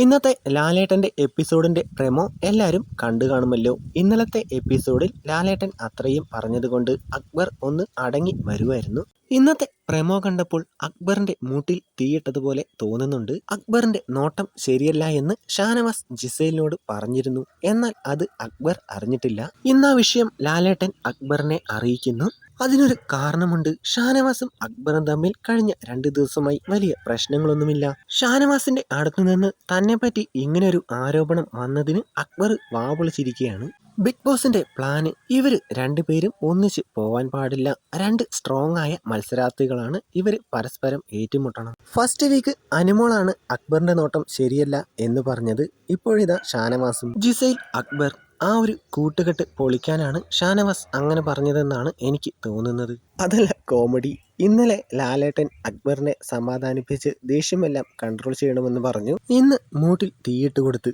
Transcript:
ഇന്നത്തെ ലാലേട്ടന്റെ എപ്പിസോഡിന്റെ പ്രമോ എല്ലാവരും കണ്ടു കാണുമല്ലോ. ഇന്നലത്തെ എപ്പിസോഡിൽ ലാലേട്ടൻ അത്രയും പറഞ്ഞതുകൊണ്ട് അക്ബർ ഒന്ന് അടങ്ങി വരുമായിരുന്നു ഇന്നത്തെ പ്രമോ കണ്ടപ്പോൾ അക്ബറിന്റെ മൂട്ടിൽ തീയിട്ടതുപോലെ തോന്നുന്നുണ്ട്. അക്ബറിന്റെ നോട്ടം ശരിയല്ല എന്ന് ഷാനവാസ് ജിസൈലിനോട് പറഞ്ഞിരുന്നു. എന്നാൽ അത് അക്ബർ അറിഞ്ഞിട്ടില്ല. ഇന്ന വിഷയം ലാലേട്ടൻ അക്ബറിനെ അറിയിക്കുന്നു. അതിനൊരു കാരണമുണ്ട്. ഷാനവാസും അക്ബറും തമ്മിൽ കഴിഞ്ഞ രണ്ട് ദിവസമായി വലിയ പ്രശ്നങ്ങളൊന്നുമില്ല. ഷാനവാസിന്റെ അടുത്തുനിന്ന് തന്നെ പറ്റി ഇങ്ങനൊരു ആരോപണം വന്നതിന് അക്ബർ വാവളിച്ചിരിക്കുകയാണ്. ബിഗ് ബോസിന്റെ പ്ലാന് ഇവർ രണ്ടുപേരും ഒന്നിച്ച് പോവാൻ പാടില്ല. രണ്ട് സ്ട്രോങ് ആയ മത്സരാർത്ഥികളാണ് ഇവർ പരസ്പരം ഏറ്റുമുട്ടണം. ഫസ്റ്റ് വീക്ക് അനുമോളാണ് അക്ബറിന്റെ നോട്ടം ശരിയല്ല എന്ന് പറഞ്ഞത്. ഇപ്പോഴിതാ ഷാനവാസും. ജിസൈൽ അക്ബർ ആ ഒരു കൂട്ടുകെട്ട് പൊളിക്കാനാണ് ഷാനവാസ് അങ്ങനെ പറഞ്ഞതെന്നാണ് എനിക്ക് തോന്നുന്നത്. അതല്ല കോമഡി ഇന്നലെ ലാലേട്ടൻ അക്ബറിനെ സമാധാനിപ്പിച്ച് ദേഷ്യമെല്ലാം കൺട്രോൾ ചെയ്യണമെന്ന് പറഞ്ഞു. ഇന്ന് മൂട്ടിൽ തീയിട്ട് കൊടുത്ത്